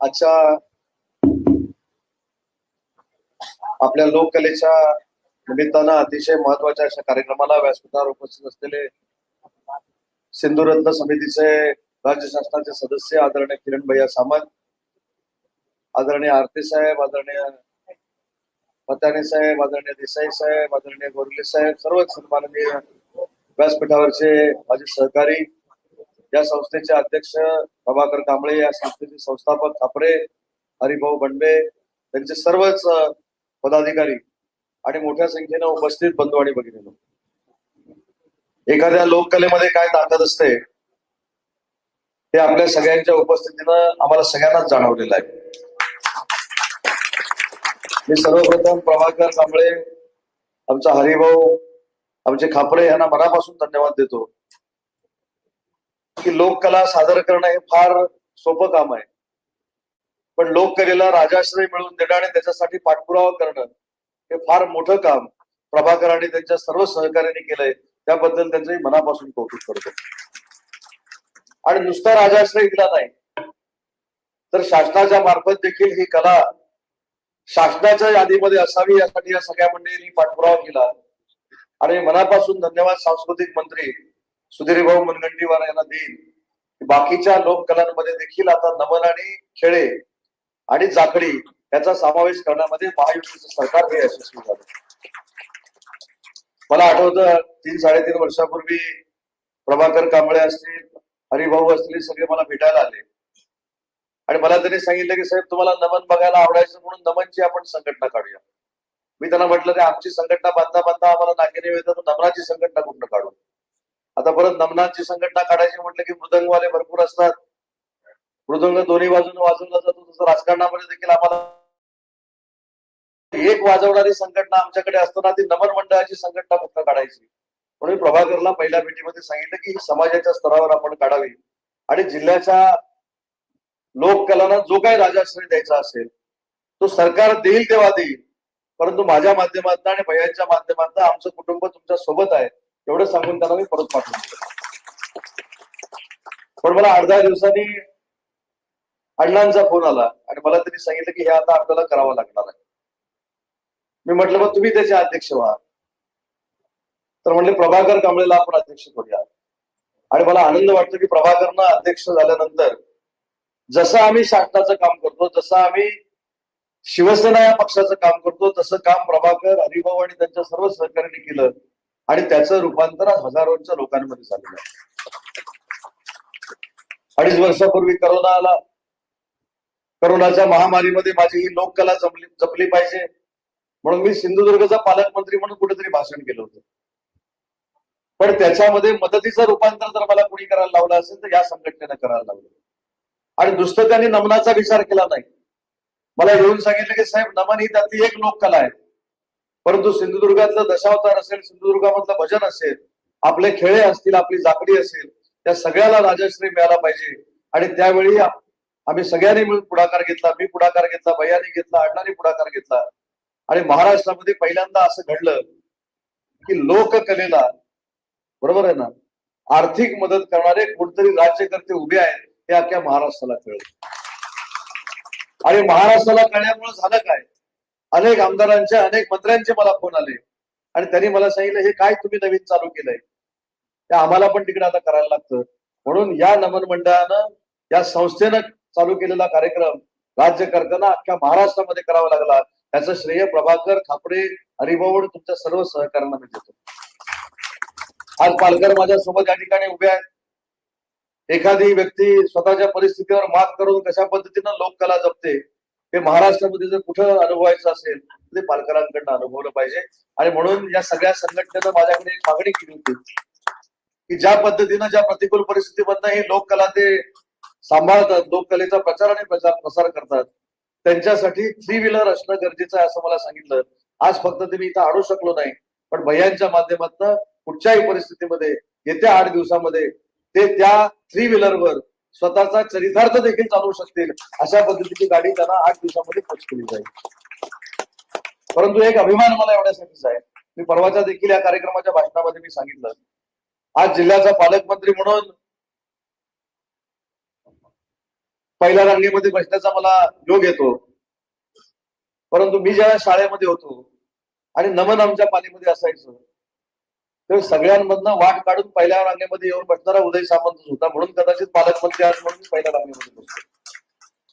आजच्या आपल्या लोककलेच्या निमित्तानं अतिशय महत्त्वाच्या अशा कार्यक्रमाला व्यासपीठावर उपस्थित असलेले सिंधुरत्न समितीचे राज्य शासनाचे सदस्य आदरणीय किरण भैया सामंत आदरणीय आरती साहेब आदरणीय पताणे साहेब आदरणीय देसाई साहेब आदरणीय गोरले साहेब सर्वच सन्माननीय व्यासपीठावरचे माझे सहकारी या संस्थेचे अध्यक्ष प्रभाकर कांबळे या संस्थेचे संस्थापक खापरे हरिभाऊ बंडे त्यांचे सर्वच पदाधिकारी आणि मोठ्या संख्येनं उपस्थित बंधू आणि भगिनींनो. एखाद्या लोककलेमध्ये काय ताकद असते ते आपल्या सगळ्यांच्या उपस्थितीनं आम्हाला सगळ्यांनाच जाणवलेलं आहे. मी सर्वप्रथम प्रभाकर कांबळे आमचा हरिभाऊ आमचे खापरे यांना मनापासून धन्यवाद देतो. की लोककला सादर करणं हे फार सोपं काम आहे. पण लोककलेला राजाश्रय मिळवून देणं आणि त्याच्यासाठी पाठपुरावा करणं हे फार मोठं काम प्रभाकर आणि त्यांच्या सर्व सहकार्याने केलंय. त्याबद्दल त्यांचंही मनापासून कौतुक करतो. आणि नुसता राजाश्रय दिला नाही तर शासनाच्या मार्फत देखील ही कला शासनाच्या यादीमध्ये असावी यासाठी या सगळ्या मंडळींनी पाठपुरावा केला. आणि मनापासून धन्यवाद सांस्कृतिक मंत्री सुधीरभाऊ मुनगंटीवार यांना देईल. बाकीच्या लोककलांमध्ये देखील आता नमन आणि खेळे आणि जाखडी याचा समावेश करण्यामध्ये महायुतीचं सरकार हे यशस्वी झालं. मला आठवतं तीन साडेतीन वर्षापूर्वी प्रभाकर कांबळे असतील हरिभाऊ असतील सगळे मला भेटायला आले. आणि मला त्यांनी सांगितलं की साहेब तुम्हाला नमन बघायला आवडायचं म्हणून नमनची आपण संघटना काढूया. मी त्यांना म्हटलं की आमची संघटना बांधता बांधता आम्हाला नागिने येतं तर नमनाची संघटना कुठं काढू? आता परत नमनाची संघटना काढायची म्हटलं की मृदंगवाले भरपूर असतात. मृदंग दोन्ही बाजूने वाजवला जातो तसं राजकारणामध्ये देखील आम्हाला एक वाजवणारी संघटना आमच्याकडे असताना ती नमन मंडळाची संघटना फक्त काढायची. म्हणून प्रभाकरला पहिल्या भेटीमध्ये सांगितलं की ही समाजाच्या स्तरावर आपण काढावी. आणि जिल्ह्याच्या लोककलांना जो काही राजाश्रय द्यायचा असेल तो सरकार देईल तेव्हा देईल. परंतु माझ्या माध्यमातून आणि भयांच्या माध्यमातून आमचं कुटुंब तुमच्यासोबत आहे. एवढं सांगून त्याला मी परत पाठवून पण मला आठ दहा दिवसांनी अण्णांचा फोन आला आणि मला त्यांनी सांगितलं की हे आता आपल्याला करावं लागणार आहे. मी म्हटलं मग तुम्ही त्याचे अध्यक्ष व्हा. तर म्हणले प्रभाकर कांबळेला आपण अध्यक्ष करूया. आणि मला आनंद वाटतो की प्रभाकरनं अध्यक्ष झाल्यानंतर जसं आम्ही शासनाचं काम करतो जसं आम्ही शिवसेना या पक्षाचं काम करतो तसं काम प्रभाकर हरिभाऊ आणि त्यांच्या सर्व सहकार्याने केलं. आणि त्याचं रूपांतर हजारोंच्या लोकांमध्ये झालेलं आहे. अडीच वर्षापूर्वी करोना आला. करोनाच्या महामारीमध्ये माझी ही लोककला जपली जपली पाहिजे. म्हणून मी सिंधुदुर्गचा पालकमंत्री म्हणून कुठेतरी भाषण केलं होतं. पण त्याच्यामध्ये मदतीचं रूपांतर जर मला कोणी करायला लावलं असेल तर या संघटनेनं करायला लावलं. आणि नुसतं त्यांनी नमनाचा विचार केला नाही. मला येऊन सांगितलं की साहेब नमन ही त्यातली एक लोककला आहे. परंतु सिंधुदुर्गातलं दशावतार असेल सिंधुदुर्गामधलं भजन असेल आपले खेळे असतील आपली जाकडी असेल त्या सगळ्याला राजश्री मिळाला पाहिजे. आणि त्यावेळी आम्ही सगळ्यांनी मिळून पुढाकार घेतला मी पुढाकार घेतला भैयानी घेतला अण्णांनी पुढाकार घेतला. आणि महाराष्ट्रामध्ये पहिल्यांदा असं घडलं की लोककलेला बरोबर आहे ना आर्थिक मदत करणारे कोणतरी राज्यकर्ते उभे आहेत हे अख्या महाराष्ट्राला कळलं. आणि महाराष्ट्राला कळल्यामुळे झालं काय? अनेक आमदारांचे अनेक मंत्र्यांचे मला फोन आले. आणि त्यांनी मला सांगितलं हे काय तुम्ही नवीन चालू केलंय? ते आम्हाला पण तिकडे आता करायला लागतं. म्हणून या नमन मंडळानं या संस्थेनं चालू केलेला कार्यक्रम राज्य करताना अख्ख्या महाराष्ट्रामध्ये करावा लागला. त्याचं श्रेय प्रभाकर खापरे हरिभाऊ तुमच्या सर्व सहकार्यांना मी देतो. आज पालकर माझ्या सोबत या ठिकाणी उभे आहेत. एखादी व्यक्ती स्वतःच्या परिस्थितीवर मात करून कशा पद्धतीनं लोककला जपते हे महाराष्ट्रामध्ये जर कुठं अनुभवायचं असेल तर ते पालकरांकडनं अनुभवलं पाहिजे. आणि म्हणून या सगळ्या संघटनेनं माझ्याकडे एक मागणी केली होती की ज्या पद्धतीनं ज्या प्रतिकूल परिस्थितीमधनं हे लोककला ते सांभाळतात लोककलेचा प्रचार आणि प्रचार प्रसार करतात त्यांच्यासाठी थ्री व्हीलर असणं गरजेचं आहे असं मला सांगितलं. आज फक्त ते मी इथं आणू शकलो नाही पण भैयांच्या माध्यमातून कुठच्याही परिस्थितीमध्ये येत्या आठ दिवसामध्ये ते त्या थ्री व्हीलरवर स्वतःचा चरितार्थ देखील चालवू शकतील. अशा पद्धतीची गाडी त्यांना आठ दिवसामध्ये पोच केली जाईल. परंतु एक अभिमान मला एवढ्यासाठीच आहे. मी परवाच्या देखील या कार्यक्रमाच्या भाषणामध्ये मी सांगितलं. आज जिल्ह्याचा पालकमंत्री म्हणून पहिल्या रांगेमध्ये बसण्याचा मला योग येतो. परंतु मी ज्या शाळेमध्ये होतो आणि नमन आमच्या पालीमध्ये असायचं तर सगळ्यांमधनं वाट काढून पहिल्या रांगेमध्ये येऊन बसणारा उदय सामंतच होता. म्हणून कदाचित पालकमंत्री आज म्हणून पहिल्या रांगेमध्ये बसतो.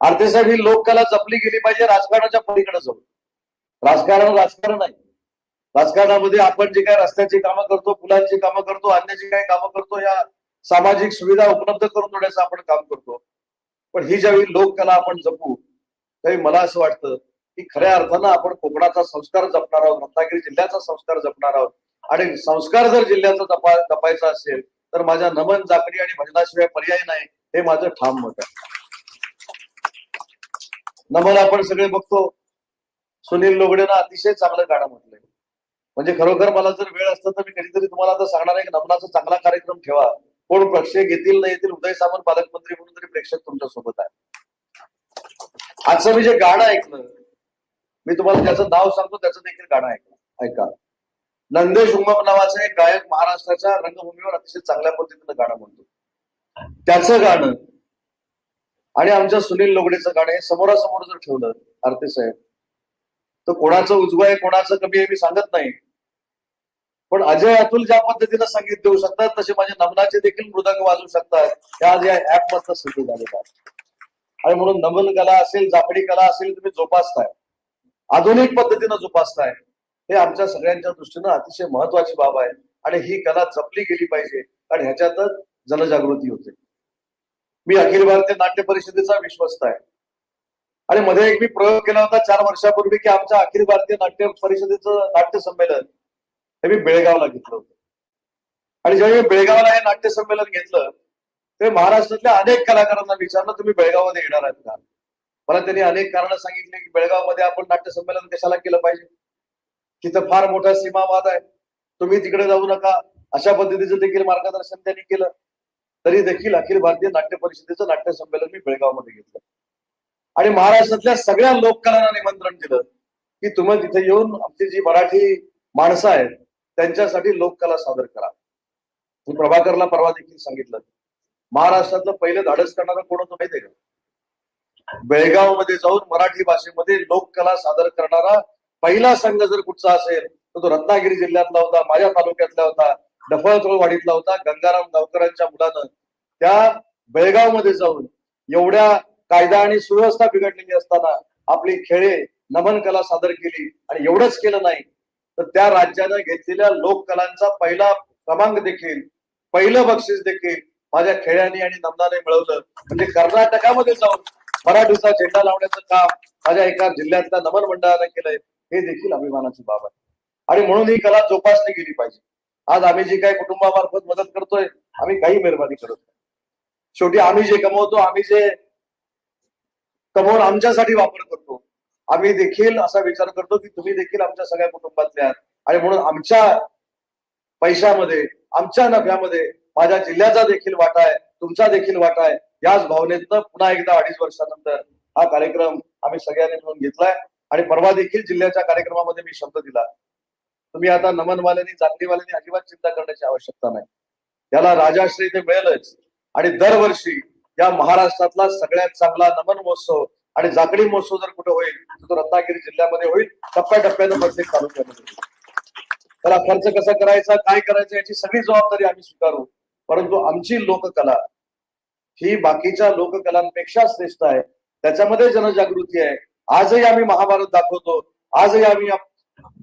अर्थेसाठी लोककला जपली गेली पाहिजे राजकारणाच्या पलीकडे जाऊन. राजकारण राजकारण आहे राजकारणामध्ये आपण जे काय रस्त्याची कामं करतो पुलांची कामं करतो अन्याची काही कामं करतो या सामाजिक सुविधा उपलब्ध करून देण्याचं आपण काम करतो. पण ही ज्यावेळी लोककला आपण जपू त्यावेळी मला असं वाटतं की खऱ्या अर्थानं आपण कोकणाचा संस्कार जपणार आहोत रत्नागिरी जिल्ह्याचा संस्कार जपणार आहोत. आणि संस्कार जर जिल्ह्याचा जपा जपायचा असेल तर माझ्या नमन जाकडी आणि भजनाशिवाय पर्याय नाही हे माझं ठाम मत आहे. नमन आपण सगळे बघतो. सुनील लोगडेनं अतिशय चांगलं गाणं म्हटलंय. म्हणजे खरोखर मला जर वेळ असतं तर मी कधीतरी तुम्हाला आता सांगणार आहे की नमनाचा चांगला कार्यक्रम ठेवा. कोण प्रेक्षक येतील नाही येतील उदय सामंत पालकमंत्री म्हणून तरी प्रेक्षक तुमच्यासोबत आहे आजचं मी जे गाणं ऐकलं मी तुम्हाला ज्याचं नाव सांगतो त्याचं देखील गाणं ऐकलं ऐका. नंदेश उमप नावाचा एक गायक महाराष्ट्राच्या रंगभूमीवर अतिशय चांगल्या पद्धतीनं गाणं म्हणतो. त्याचं गाणं आणि आमच्या सुनील लोगडेचं गाणं हे समोरासमोर जर ठेवलं आरती साहेब तर कोणाचं उजवं आहे कोणाचं कमी आहे मी सांगत नाही. पण अजय अतुल ज्या पद्धतीनं संगीत देऊ शकतात तसे माझे नमनाचे देखील मृदंग वाजवू शकतात. त्या आज या ऍप मधनं सिद्ध झालेलं आणि म्हणून नमन कला असेल जापडी कला असेल तुम्ही जोपासताय. आधुनिक पद्धतीनं जोपासताय. हे आमच्या सगळ्यांच्या दृष्टीनं अतिशय महत्वाची बाब आहे. आणि ही कला जपली गेली पाहिजे. आणि ह्याच्यातच जनजागृती होते. मी अखिल भारतीय नाट्य परिषदेचा विश्वस्त आहे. आणि मध्ये एक मी प्रयोग केला होता चार वर्षापूर्वी की आमच्या अखिल भारतीय नाट्य परिषदेचं नाट्य संमेलन हे मी बेळगावला घेतलं होतं. आणि जेव्हा मी बेळगावला हे नाट्य संमेलन घेतलं ते महाराष्ट्रातल्या अनेक कलाकारांना विचारलं तुम्ही बेळगावमध्ये येणार आहात का? मला त्यांनी अनेक कारण सांगितले की बेळगावमध्ये आपण नाट्य संमेलन कशाला केलं पाहिजे? तिथं फार मोठा सीमावाद आहे. तुम्ही तिकडे जाऊ नका. अशा पद्धतीचं देखील मार्गदर्शन त्यांनी केलं. तरी देखील अखिल भारतीय नाट्य परिषदेचं नाट्य संमेलन मी बेळगावमध्ये घेतलं. आणि महाराष्ट्रातल्या सगळ्या लोककलांना निमंत्रण दिलं की तुम्ही तिथे येऊन आमची जी मराठी माणसं आहेत त्यांच्यासाठी लोककला सादर करा. मी प्रभाकरला परवा देखील सांगितलं. महाराष्ट्रातलं पहिलं धाडस करणारं कोण होतं माहितीये का? बेळगावमध्ये जाऊन मराठी भाषेमध्ये लोककला सादर करणारा पहिला संघ जर कुठचा असेल तर तो रत्नागिरी जिल्ह्यातला होता माझ्या तालुक्यातला होता डफळतोळवाडीतला होता गंगाराम गावकरांच्या मुलानं. त्या बेळगावमध्ये जाऊन एवढ्या कायदा आणि सुव्यवस्था बिघडलेली असताना आपली खेळे नमन कला सादर केली आणि एवढंच केलं नाही तर त्या राज्यानं घेतलेल्या लोककलांचा पहिला क्रमांक देखील पहिलं बक्षीस देखील माझ्या खेळ्यांनी आणि नमनाने मिळवलं. म्हणजे कर्नाटकामध्ये जाऊन मराठीचा झेंडा लावण्याचं काम माझ्या एका जिल्ह्यातल्या नमन मंडळानं केलंय. हे देखील अभिमानाची बाब आहे. आणि म्हणून ही कला जोपासली गेली पाहिजे. आज आम्ही जी काही कुटुंबामार्फत मदत करतोय आम्ही काही मेहरबानी करत नाही. शेवटी आम्ही जे कमवतो आम्ही जे कमवून आमच्यासाठी वापर करतो आम्ही देखील असा विचार करतो की तुम्ही देखील आमच्या सगळ्या कुटुंबातल्या आहात. आणि म्हणून आमच्या पैशामध्ये आमच्या नफ्यामध्ये माझ्या जिल्ह्याचा देखील वाटा आहे तुमचा देखील वाटा आहे. याच भावनेतनं पुन्हा एकदा अडीच वर्षानंतर हा कार्यक्रम आम्ही सगळ्यांनी मिळून घेतलाय. आणि परवा देखील जिल्ह्याच्या कार्यक्रमामध्ये मी शब्द दिला. तुम्ही आता नमनवाल्यांनी जागरीवाल्यांनी अजिबात चिंता करण्याची आवश्यकता नाही. याला राजाश्री ते मिळेलच. आणि दरवर्षी या महाराष्ट्रातला सगळ्यात चांगला नमन महोत्सव आणि जाकडी महोत्सव जर कुठे होईल तर तो रत्नागिरी जिल्ह्यामध्ये होईल. टप्प्याटप्प्यानं प्रत्येक तालुक्यामध्ये त्याला खर्च कसा करायचा काय करायचं याची सगळी जबाबदारी आम्ही स्वीकारू. परंतु आमची लोककला ही बाकीच्या लोककलांपेक्षा श्रेष्ठ आहे. त्याच्यामध्ये जनजागृती आहे. आजही आम्ही महाभारत दाखवतो आजही आम्ही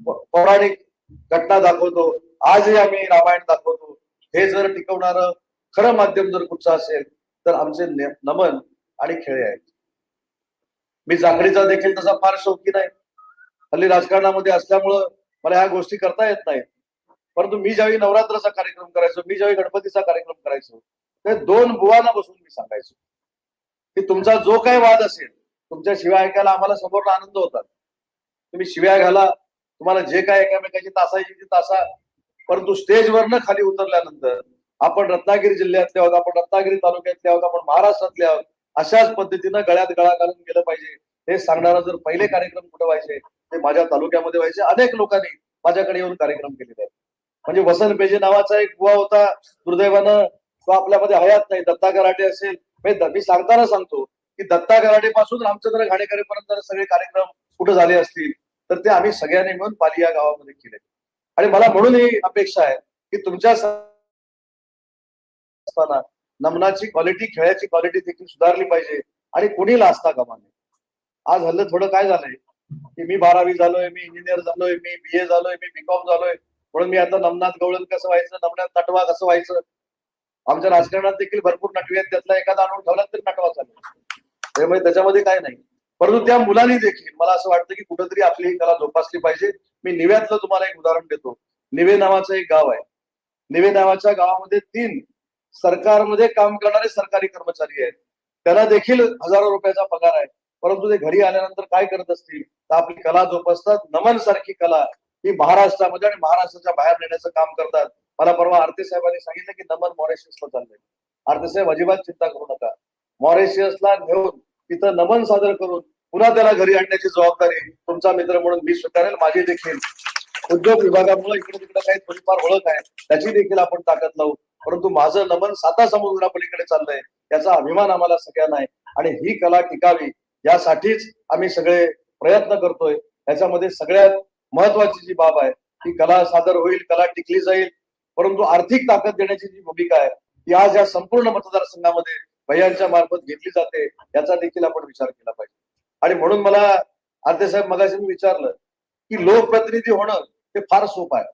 पौराणिक घटना दाखवतो आजही आम्ही रामायण दाखवतो. हे जर टिकवणार खरं माध्यम जर कुठचं असेल तर आमचे नमन आणि खेळे आहेत मी जांगडीचा देखील तसा फार शौकीन आहे. हल्ली राजकारणामध्ये असल्यामुळं मला ह्या गोष्टी करता येत नाहीत. परंतु मी ज्यावेळी नवरात्राचा कार्यक्रम करायचो मी ज्यावेळी गणपतीचा कार्यक्रम करायचो ते दोन बुवांना बसून मी सांगायचो की तुमचा जो काही वाद असेल तुमच्या शिव्या ऐकायला आम्हाला समोर आनंद होता तुम्ही शिव्या घाला तुम्हाला जे काय एकामेकाची तासायची तासा परंतु स्टेजवरनं खाली उतरल्यानंतर आपण रत्नागिरी जिल्ह्यातले आहोत आपण रत्नागिरी तालुक्यातले आहोत आपण महाराष्ट्रातले आहोत अशाच पद्धतीनं गळ्यात गळा घालून गेलं पाहिजे. हे सांगणारा जर पहिले कार्यक्रम कुठे व्हायचे ते माझ्या तालुक्यामध्ये व्हायचे. अनेक लोकांनी माझ्याकडे येऊन कार्यक्रम केलेले आहेत. म्हणजे वसंत पेजे नावाचा एक बुवा होता दुर्दैवानं तो आपल्यामध्ये हयात नाही. दत्ता कराटे असेल. म्हणजे मी सांगताना सांगतो की दत्ता गराडे पासून रामचंद्र घाणेकरेपर्यंत जर सगळे कार्यक्रम कुठे झाले असतील तर ते आम्ही सगळ्यांनी मिळून पाली या गावामध्ये केले. आणि मला म्हणून ही अपेक्षा आहे की तुमच्या असताना नमनाची क्वालिटी खेळाची क्वालिटी देखील सुधारली पाहिजे आणि कुणी लाजता कामा नये. आज हल्लं थोडं काय झालंय की मी बारावी झालोय मी इंजिनियर झालोय मी बी ए झालोय मी बीकॉम झालोय म्हणून मी आता नमनाथ गवळण कसं व्हायचं नमनाथ नटवा कसं व्हायचं? आमच्या राजकारणात देखील भरपूर नटवी आहेत त्यातला एखादा आणून ठेवला तरी नटवा चालेल. त्यामुळे म्हणजे त्याच्यामध्ये काय नाही. परंतु त्या मुलांनी देखील मला असं वाटतं की कुठंतरी आपली ही कला जोपासली पाहिजे. मी निव्यातलं तुम्हाला एक उदाहरण देतो. निवे नावाचं एक गाव आहे. निवे नावाच्या गावामध्ये तीन सरकारमध्ये काम करणारे सरकारी कर्मचारी आहेत. त्यांना देखील हजारो रुपयाचा पगार आहे. परंतु ते घरी आल्यानंतर काय करत असतील? तर आपली कला जोपासतात. नमन सारखी कला ही महाराष्ट्रामध्ये आणि महाराष्ट्राच्या बाहेर नेण्याचं काम करतात. मला परवा आरती साहेबांनी सांगितलं की नमन मॉरिशसला चाललंय. आरती साहेब अजिबात चिंता करू नका. मॉरिशियसला घेऊन तिथं नमन सादर करून पुन्हा त्याला घरी आणण्याची जबाबदारी तुमचा मित्र म्हणून मी स्वीकारेल माझी देखील. उद्योग विभागामुळे इकडे तिकडे काही थोडीफार ओळख आहे त्याची देखील आपण ताकद लावू. परंतु माझं नमन साता समुद्रापलीकडे चाललंय त्याचा अभिमान आम्हाला सगळ्यांना आहे. आणि ही कला टिकावी यासाठीच आम्ही सगळे प्रयत्न करतोय. याच्यामध्ये सगळ्यात महत्वाची जी बाब आहे ती कला सादर होईल कला टिकली जाईल. परंतु आर्थिक ताकद देण्याची जी भूमिका आहे ती आज या संपूर्ण मतदारसंघामध्ये भैयांच्या मार्फत घेतली जाते याचा देखील आपण विचार केला पाहिजे. आणि म्हणून मला आरते साहेब मगाशी मी विचारलं की लोकप्रतिनिधी होणं हे फार सोपं आहे.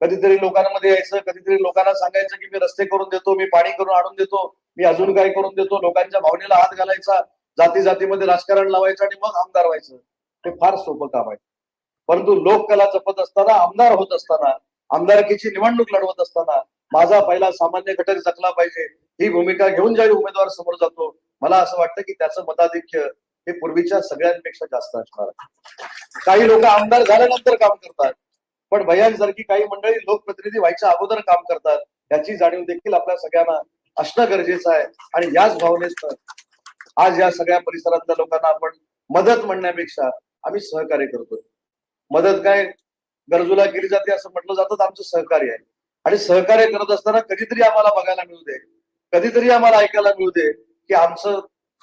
कधीतरी लोकांमध्ये यायचं कधीतरी लोकांना सांगायचं की मी रस्ते करून देतो मी पाणी करून आणून देतो मी अजून काय करून देतो लोकांच्या भावनेला हात घालायचा जाती जातीमध्ये राजकारण लावायचं आणि मग आमदार व्हायचं. हे फार सोपं काम आहे. परंतु लोककला जपत असताना आमदार होत असताना आमदारकीची निवडणूक लढवत असताना माझा पहिला सामान्य घटक जगला पाहिजे. ही भूमिका घेऊन ज्यावेळी उमेदवार समोर जातो मला असं वाटतं की त्याचं मताधिक्य हे पूर्वीच्या सगळ्यांपेक्षा जास्त असणार. काही लोक आमदार झाल्यानंतर काम करतात पण भयांसारखी काही मंडळी लोकप्रतिनिधी व्हायच्या अगोदर काम करतात याची जाणीव देखील आपल्या सगळ्यांना असणं गरजेचं आहे. आणि याच भावनेत आज या सगळ्या परिसरातल्या लोकांना आपण मदत म्हणण्यापेक्षा आम्ही सहकार्य करतोय. मदत काय गरजूला केली जाते असं म्हटलं जातं तर आमचं सहकार्य आहे. आणि सहकार्य करत असताना कधीतरी आम्हाला बघायला मिळू दे. कधीतरी आम्हाला ऐकायला मिळू दे की आमचं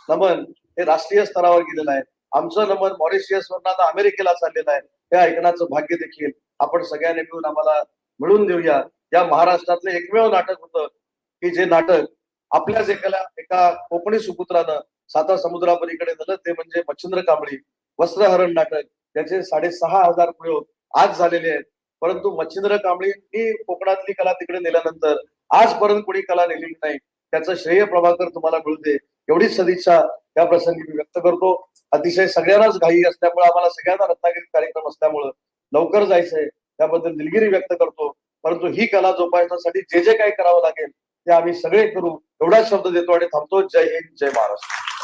नमन हे राष्ट्रीय स्तरावर गेलेलं आहे. आमचं नमन मॉरिशियस आता अमेरिकेला चाललेलं आहे. हे ऐकण्याचं भाग्य देखील आपण सगळ्यांनी मिळून आम्हाला मिळून देऊया. या महाराष्ट्रातलं एकमेव नाटक होतं की जे नाटक आपल्याच एकाला एका कोकणी सुपुत्रानं साता समुद्रापलीकडे झालं ते म्हणजे मच्छिंद्र कांबळी वस्त्रहरण नाटक त्याचे साडेसहा हजार प्रयोग आज झालेले आहेत. परंतु मच्छिंद्र कांबळींनी कोकणातली कला तिकडे नेल्यानंतर आजपर्यंत कोणी कला नेलेली नाही. त्याचं श्रेय प्रभाकर तुम्हाला मिळू दे एवढीच सदिच्छा या प्रसंगी मी व्यक्त करतो. अतिशय सगळ्यांनाच घाई असल्यामुळे आम्हाला सगळ्यांना रत्नागिरी कार्यक्रम असल्यामुळं लवकर जायचंय त्याबद्दल दिलगिरी व्यक्त करतो. परंतु ही कला जोपासण्यासाठी जे जे काही करावं लागेल ते आम्ही सगळे करू. एवढाच शब्द देतो आणि थांबतो. जय हिंद जय महाराष्ट्र.